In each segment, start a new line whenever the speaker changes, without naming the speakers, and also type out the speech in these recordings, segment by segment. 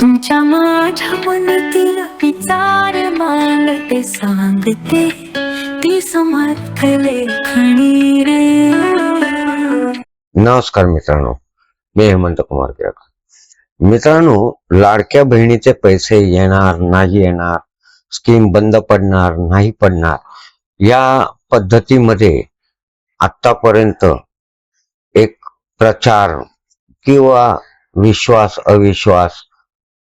तुमच्या माझ्या मनातील विचार मांडते सांगते. ती समर्थ लेखणी रे.
नमस्कार मित्रांनो मी हेमंत कुमार टिळक मित्रांनो लाडक्या बहिणीचे पैसे येणार नाही येणार स्कीम बंद पडणार नाही पडणार या पद्धतीमध्ये आतापर्यंत एक प्रचार किंवा विश्वास अविश्वास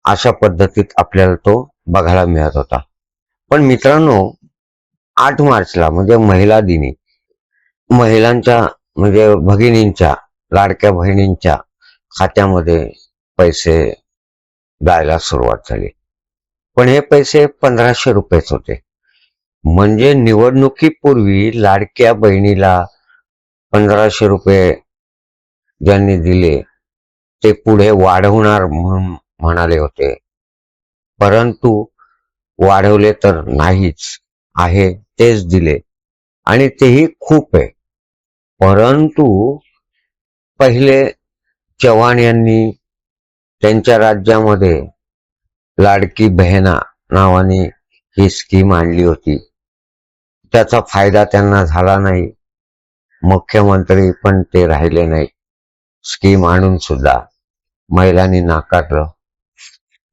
अशा पद्धतीत आपल्याला तो बघायला मिळत होता. पण मित्रांनो आठ मार्चला म्हणजे महिला दिनी महिलांच्या म्हणजे भगिनींच्या लाडक्या बहिणींच्या खात्यामध्ये पैसे द्यायला सुरुवात झाली. पण हे पैसे पंधराशे रुपयेच होते. म्हणजे निवडणुकीपूर्वी लाडक्या बहिणीला पंधराशे रुपये ज्यांनी दिले ते पुढे वाढवणार म्हणून म्हणाले होते. परंतु वाढवले तर नाहीच आहे तेच दिले. आणि तेही खूप आहे. परंतु पहिले चव्हाण यांनी त्यांच्या राज्यामध्ये लाडकी बहिणा नावाने ही स्कीम आणली होती. त्याचा फायदा त्यांना झाला नाही. मुख्यमंत्री पण ते राहिले नाही स्कीम आणून सुद्धा महिलांनी नाकारलं.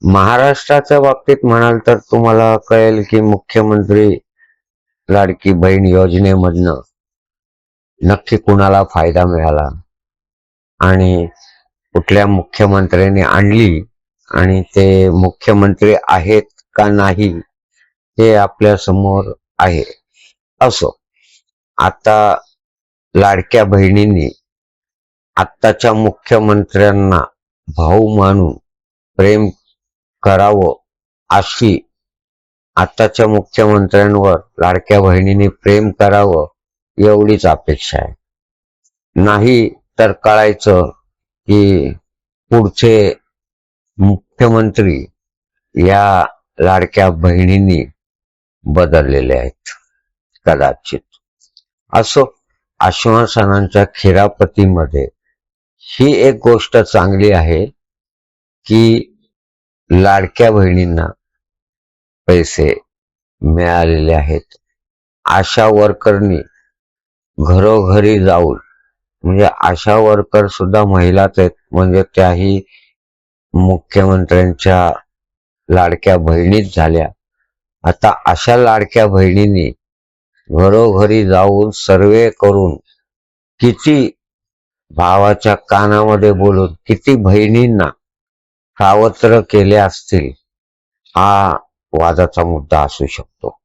महाराष्ट्राच्या बाबतीत म्हणाल तर तुम्हाला कळेल की मुख्यमंत्री लाडकी बहीण योजनेमधनं नक्की कुणाला फायदा मिळाला. आणि कुठल्या मुख्यमंत्र्यांनी आणली आणि ते मुख्यमंत्री आहेत का नाही हे आपल्यासमोर आहे. असो आता लाडक्या बहिणींनी आत्ताच्या मुख्यमंत्र्यांना भाऊ मानून प्रेम करावं अशी आताच्या मुख्यमंत्र्यांवर लाडक्या बहिणींनी प्रेम करावं एवढीच अपेक्षा आहे. नाही तर कळायचं की पुढचे मुख्यमंत्री या लाडक्या बहिणींनी बदललेले आहेत कदाचित. असो आश्वासनांच्या खिरापतीमध्ये ही एक गोष्ट चांगली आहे की लाडक्या बहिणींना पैसे मिळालेले आहेत. आशा वर्करनी घरोघरी जाऊन म्हणजे आशा वर्कर सुद्धा महिलाच आहेत म्हणजे त्याही मुख्यमंत्र्यांच्या लाडक्या बहिणीच झाल्या. आता अशा लाडक्या बहिणींनी घरोघरी जाऊन सर्वे करून किती भावाच्या कानामध्ये बोलून किती बहिणींना सावत्र केले असतील हा वादाचा मुद्दा असू शकतो.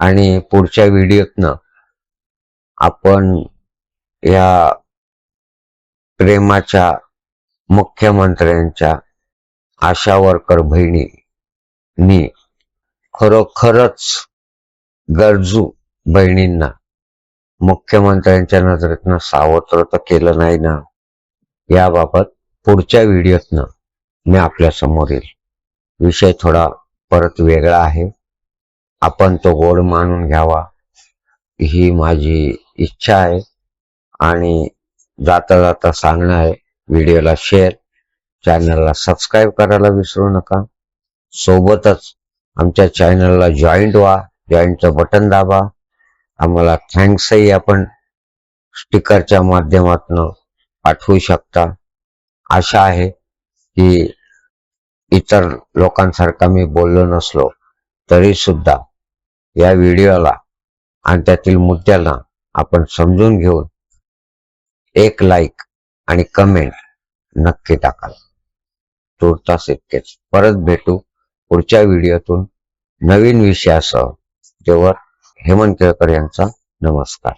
आणि पुढच्या व्हिडिओतनं आपण या प्रेमाच्या मुख्यमंत्र्यांच्या आशा वर्कर बहिणींनी खरोखरच गरजू बहिणींना मुख्यमंत्र्यांच्या नजरेतनं सावत्र तर केलं नाही ना? याबाबत पुढच्या व्हिडिओतनं मी आपल्यासमोर येईल. विषय थोडा परत वेगळा आहे. आपण तो गोड मानून घ्यावा ही माझी इच्छा आहे आणि जाता जाता सांगणं आहे. व्हिडिओला शेअर चॅनलला सबस्क्राईब करायला विसरू नका. सोबतच आमच्या चॅनलला जॉईंट व्हा जॉईंटचं बटन दाबा. आम्हाला थँक्सही आपण स्टिकरच्या माध्यमातून पाठवू शकता. आशा आहे की इतर लोकांसारखा मी बोललो नसलो तरी सुद्धा या व्हिडिओला आणि त्यातील मुद्द्याला आपण समजून घेऊन एक लाईक आणि कमेंट नक्की टाकाल. तुर्तास इतकेच. परत भेटू पुढच्या व्हिडिओतून नवीन विषयासह. तेव्हा हेमंत केळकर यांचा नमस्कार.